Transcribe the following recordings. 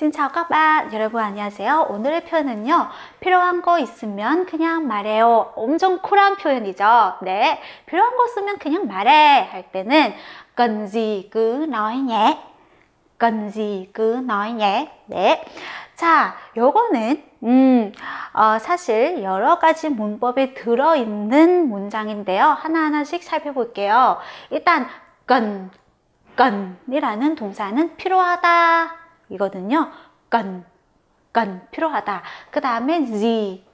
Xin 여러분 안녕하세요. 오늘의 표현은요. 필요한 거 있으면 그냥 말해요. 엄청 쿨한 표현이죠. 네. 필요한 거 있으면 그냥 말해 할 때는 cần gì cứ nói nhé. 네. 자, 요거는 음, 어, 사실 여러 가지 문법에 들어있는 문장인데요. 하나하나씩 살펴볼게요. 일단 cần, cần 이라는 동사는 필요하다 이거든요. 건, 건 필요하다. 그 다음에 gì,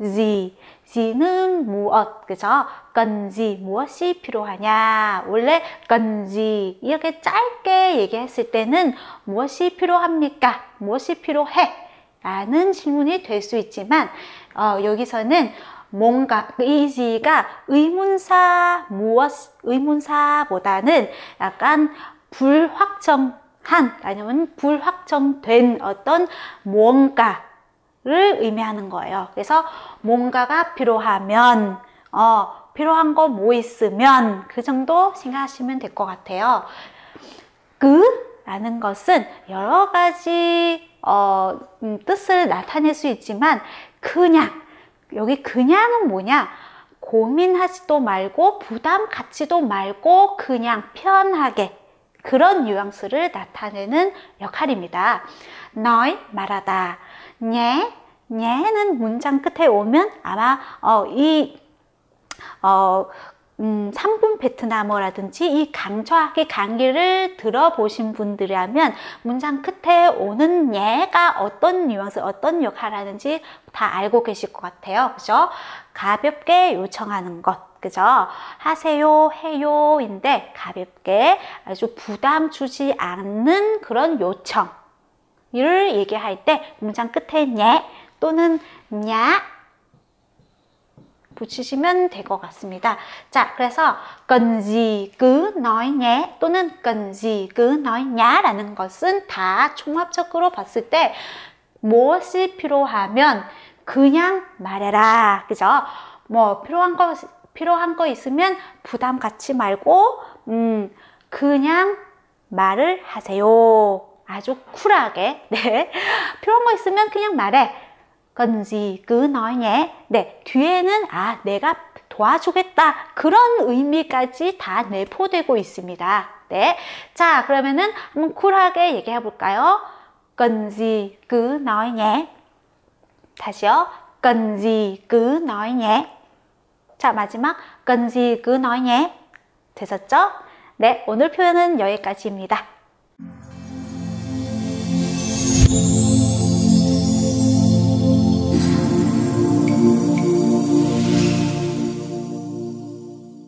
gì, 지는 무엇, 그죠? 건지 무엇이 필요하냐. 원래 건지 이렇게 짧게 얘기했을 때는 무엇이 필요합니까? 무엇이 필요해? 라는 질문이 될 수 있지만 어, 여기서는 뭔가 이지가 의문사 무엇 의문사보다는 약간 불확정 한 아니면 불확정된 어떤 무언가를 의미하는 거예요. 그래서 뭔가가 필요하면 어, 필요한 거 뭐 있으면 그 정도 생각하시면 될 것 같아요. 그 라는 것은 여러 가지 어, 음, 뜻을 나타낼 수 있지만 그냥 여기 그냥은 뭐냐? 고민하지도 말고 부담 갖지도 말고 그냥 편하게 그런 뉘앙스를 나타내는 역할입니다. nói 말하다. nhé 냐는 문장 끝에 오면 아마 어, 이 어, 음, 3분 베트남어라든지 이 강좌학의 강의를 들어보신 분들이라면 문장 끝에 오는 예가 어떤 뉘앙스, 어떤 역할을 하는지 다 알고 계실 것 같아요. 그죠? 가볍게 요청하는 것. 그죠? 하세요, 해요인데 가볍게 아주 부담 주지 않는 그런 요청. 을 얘기할 때 문장 끝에 예 또는 냐 붙이시면 될 것 같습니다. 자, 그래서 cứ nói nhé 또는 cứ nói nhá라는 것은 다 종합적으로 봤을 때 무엇이 필요하면 그냥 말해라. 그죠? 뭐 필요한 거 필요한 거 있으면 부담 갖지 말고 음 그냥 말을 하세요. 아주 쿨하게. 네. 필요한 거 있으면 그냥 말해. Cứ nói nhé. 네, 뒤에는 아, 내가 도와주겠다. 그런 의미까지 다 내포되고 있습니다. 네. 자, 그러면은 한번 쿨하게 얘기해 볼까요? cứ nói nhé. 다시요. cứ nói nhé. 자, 마지막 cứ nói nhé. 되셨죠? 네, 오늘 표현은 여기까지입니다.